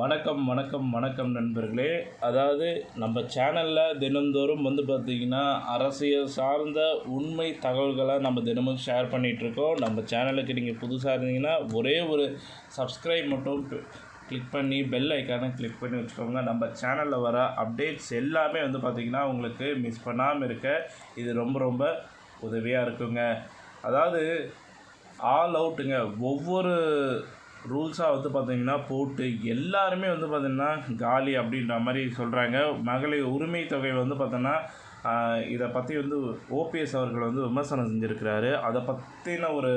வணக்கம் வணக்கம் வணக்கம் நண்பர்களே. அதாவது நம்ம சேனலில் தினந்தோறும் வந்து பார்த்திங்கன்னா அரசியல் சார்ந்த உண்மை தகவல்களை நம்ம தினமும் ஷேர் பண்ணிகிட்ருக்கோம் நம்ம சேனலுக்கு நீங்கள் புதுசாக இருந்தீங்கன்னா ஒரே ஒரு சப்ஸ்கிரைப் மட்டும் கிளிக் பண்ணி பெல் ஐக்கானை கிளிக் பண்ணி வச்சுக்கோங்க. நம்ம சேனலில் வர அப்டேட்ஸ் எல்லாமே வந்து பார்த்திங்கன்னா உங்களுக்கு மிஸ் பண்ணாமல் இருக்க இது ரொம்ப ரொம்ப உதவியாக இருக்குங்க. அதாவது ஆல் அவுட்டுங்க ஒவ்வொரு ரூல்ஸாக வந்து பார்த்தீங்கன்னா போட்டு எல்லாருமே வந்து பார்த்திங்கன்னா காலி அப்படின்ற மாதிரி சொல்கிறாங்க மகளிர் உரிமை தொகை வந்து பார்த்தோன்னா இதை பற்றி வந்து ஓபிஎஸ் அவர்கள் வந்து விமர்சனம் செஞ்சுருக்கிறாரு. அதை பற்றின ஒரு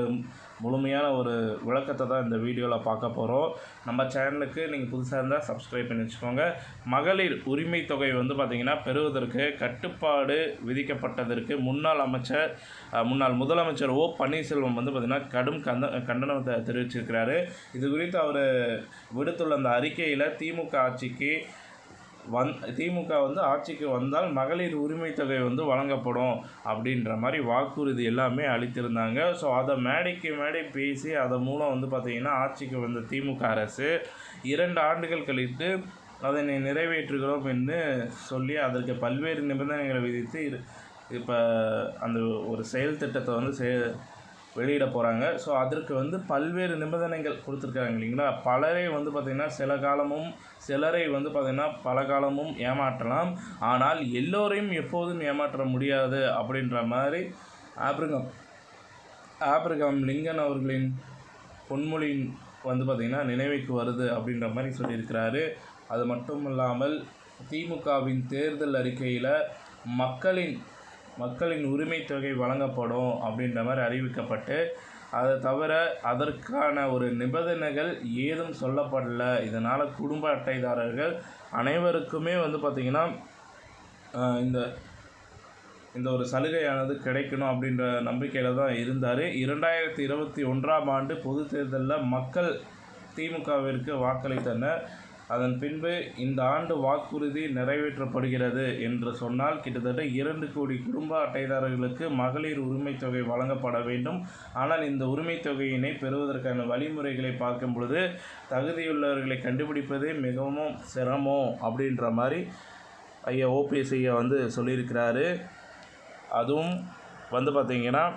முழுமையான ஒரு விளக்கத்தை தான் இந்த வீடியோவில் பார்க்க போகிறோம் நம்ம சேனலுக்கு நீங்கள் புதுசாக இருந்தால் சப்ஸ்கிரைப் பண்ணி வச்சுக்கோங்க. மகளிர் உரிமை தொகை வந்து பார்த்திங்கன்னா பெறுவதற்கு கட்டுப்பாடு விதிக்கப்பட்டதற்கு முன்னாள் அமைச்சர் முன்னாள் முதலமைச்சர் ஓ பன்னீர்செல்வம் வந்து பார்த்திங்கன்னா கடும் கந்த கண்டனத்தை தெரிவிச்சிருக்கிறாரு. இது குறித்து அவர் விடுத்துள்ள அந்த அறிக்கையில் திமுக ஆட்சிக்கு வந் திமுக வந்து ஆட்சிக்கு வந்தால் மகளிர் உரிமை தொகை வந்து வழங்கப்படும் அப்படின்ற மாதிரி வாக்குறுதி எல்லாமே அளித்திருந்தாங்க. ஸோ அதை மேடைக்கு மேடை பேசி அதன் மூலம் வந்து பார்த்திங்கன்னா ஆட்சிக்கு வந்த திமுக அரசு இரண்டு ஆண்டுகள் கழித்து அதனை நிறைவேற்றுகிறோம் என்று சொல்லி அதற்கு பல்வேறு நிபந்தனைகளை விதித்து இரு இப்போ அந்த ஒரு செயல் திட்டத்தை வந்து செ வெளியிட போகிறாங்க ஸோ அதற்கு வந்து பல்வேறு நிபந்தனைகள் கொடுத்துருக்காங்க இல்லைங்களா? பலரை வந்து பார்த்திங்கன்னா சில காலமும் சிலரை வந்து பார்த்திங்கன்னா பல காலமும் ஏமாற்றலாம். ஆனால் எல்லோரையும் எப்போதும் ஏமாற்ற முடியாது அப்படின்ற மாதிரி ஆப்ரிகம் ஆப்ரிகாம் லிங்கன் அவர்களின் பொன்மொழியின் வந்து பார்த்திங்கன்னா நினைவுக்கு வருது அப்படின்ற மாதிரி சொல்லியிருக்கிறாரு. அது மட்டும் இல்லாமல் திமுகவின் தேர்தல் அறிக்கையில் மக்களின் மக்களின் உரிமை தொகை வழங்கப்படும் அப்படின்ற மாதிரி அறிவிக்கப்பட்டு அதை தவிர அதற்கான ஒரு நிபந்தனைகள் ஏதும் சொல்லப்படல. இதனால் குடும்ப அட்டைதாரர்கள் அனைவருக்குமே வந்து பார்த்திங்கன்னா இந்த இந்த ஒரு சலுகையானது கிடைக்கணும் அப்படின்ற நம்பிக்கையில் தான் இருந்தார். இரண்டாயிரத்தி இருபத்தி ஒன்றாம் ஆண்டு பொது தேர்தலில் மக்கள் திமுகவிற்கு வாக்களித்தனர். அதன் பின்பு இந்த ஆண்டு வாக்குறுதி நிறைவேற்றப்படுகிறது என்று சொன்னால் கிட்டத்தட்ட இரண்டு கோடி குடும்ப அட்டைதாரர்களுக்கு மகளிர் உரிமைத் தொகை வழங்கப்பட வேண்டும். ஆனால் இந்த உரிமைத் தொகையினை பெறுவதற்கான வழிமுறைகளை பார்க்கும் பொழுது தகுதியுள்ளவர்களை கண்டுபிடிப்பதே மிகவும் சிரமம் அப்படின்ற மாதிரி ஐயா ஓபிஎஸ் ஐயா வந்து சொல்லியிருக்கிறாரு. அதுவும் வந்து பார்த்திங்கன்னா